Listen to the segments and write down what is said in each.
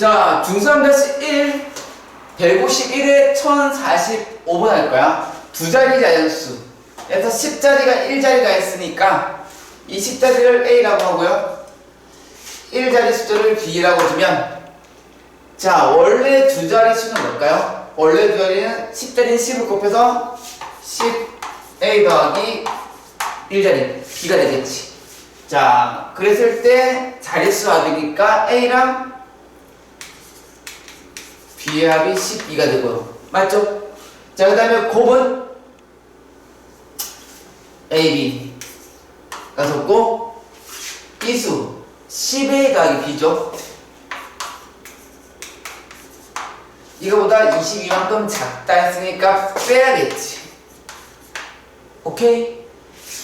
자, 중수함다시 1, 151에 1045번 할 거야. 두 자리 자연수. 그래서 10자리가 1자리가 있으니까 이 10자리를 A라고 하고요. 1자리 숫자를 B라고 두면 자, 원래 두 자리 수는 뭘까요? 원래 두 자리는 10자리는 10을 곱해서 10A 더하기 1자리 B가 되겠지. 자, 그랬을 때 자릿수 합이니까 A랑 B의 합이 12가 되고요. 맞죠? 자, 그 다음에 곱은 A, B. 가 줬고, 이수 10A 더하기 B죠? 이거보다 22만큼 작다 했으니까 빼야겠지. 오케이?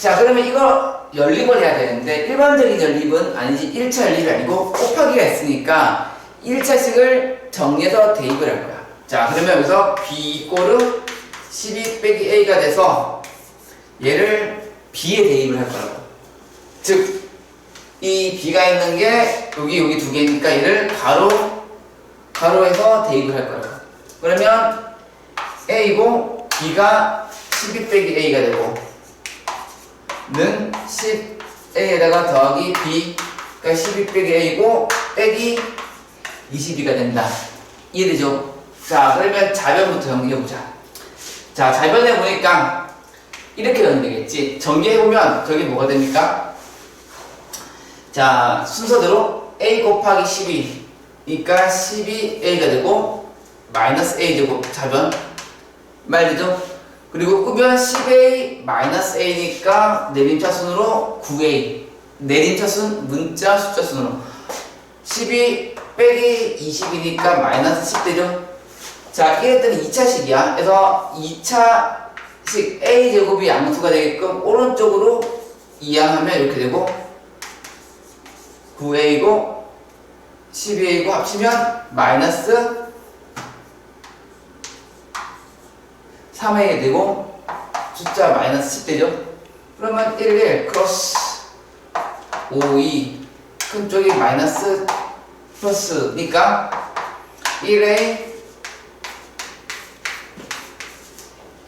자, 그러면 이거 연립을 해야 되는데, 일반적인 연립은 아니지, 1차 연립이 아니고, 곱하기가 있으니까, 1차식을 정리해서 대입을 할 거야. 자, 그러면 여기서 B 이꼬르 12 빼기 A가 돼서, 얘를 B에 대입을 할 거라고. 즉, 이 B가 있는 게, 여기, 여기 두 개니까 얘를 가로, 가로해서 대입을 할 거라고. 그러면, A고, B가 12 빼기 A가 되고, 는 10a에다가 더하기 b가 12 빼기 a고 빼기 22가 된다. 이해되죠? 자, 그러면 자변부터 정리해보자. 자, 자변에 보니까 이렇게 정리되겠지. 정리해보면 저게 뭐가 됩니까? 자, 순서대로 a 곱하기 12니까 12a가 되고 마이너스 a 제곱 자변 말되죠? 그리고 끄면 10a 마이너스 a니까 내림차순으로 9a 내림차순 문자 숫자 순으로 12 빼기 20이니까 마이너스 10 되죠 자 이랬더니 2차식이야 그래서 2차식 a 제곱이 양수가 되게끔 오른쪽으로 이항하면 이렇게 되고 9a고 12a고 합치면 마이너스 3에 되고 숫자 마이너스 10 되죠? 그러면 1, 1 크로스 5, 2큰 쪽이 마이너스 플러스니까 1A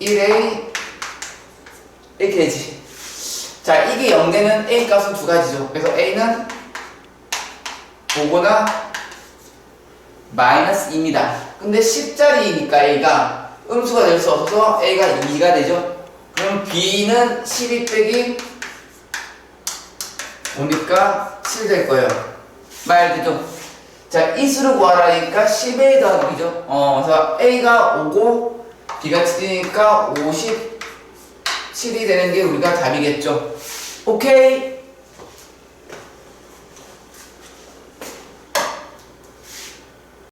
1A 이렇게 되지 자 이게 0되는 A 값은 두 가지죠 그래서 A는 5거나 마이너스 2입니다 근데 10짜리니까 A가 음수가 될 수 없어서 A가 2가 되죠. 그럼 B는 12 빼기 5니까 7 될 거예요. 말 되죠? 자, 이 수를 구하라니까 10A 더하기 B죠. 어, 그래서 A가 5고 B가 7이니까 57이 되는 게 우리가 답이겠죠. 오케이?